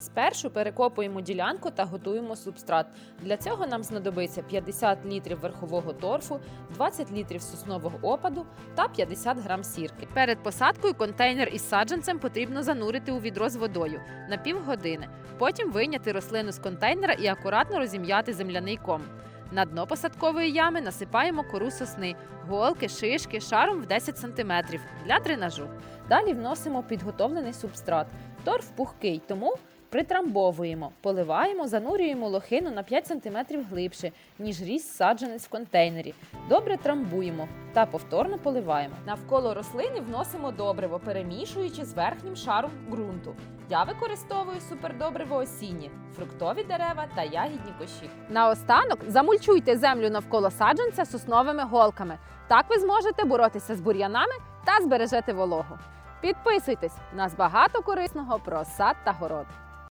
Спершу перекопуємо ділянку та готуємо субстрат. Для цього нам знадобиться 50 літрів верхового торфу, 20 літрів соснового опаду та 50 грам сірки. Перед посадкою контейнер із саджанцем потрібно занурити у відро з водою на півгодини. Потім вийняти рослину з контейнера і акуратно розім'яти земляний ком. На дно посадкової ями насипаємо кору сосни, голки, шишки шаром в 10 см для дренажу. Далі вносимо підготовлений субстрат. Торф пухкий, тому притрамбовуємо, поливаємо, занурюємо лохину на 5 см глибше, ніж ріс саджанець в контейнері. Добре трамбуємо та повторно поливаємо. Навколо рослини вносимо добриво, перемішуючи з верхнім шаром ґрунту. Я використовую супердобриво осінні, фруктові дерева та ягідні кущі. Наостанок замульчуйте землю навколо саджанця сосновими голками. Так ви зможете боротися з бур'янами та збережете вологу. Підписуйтесь, нас багато корисного про сад та город.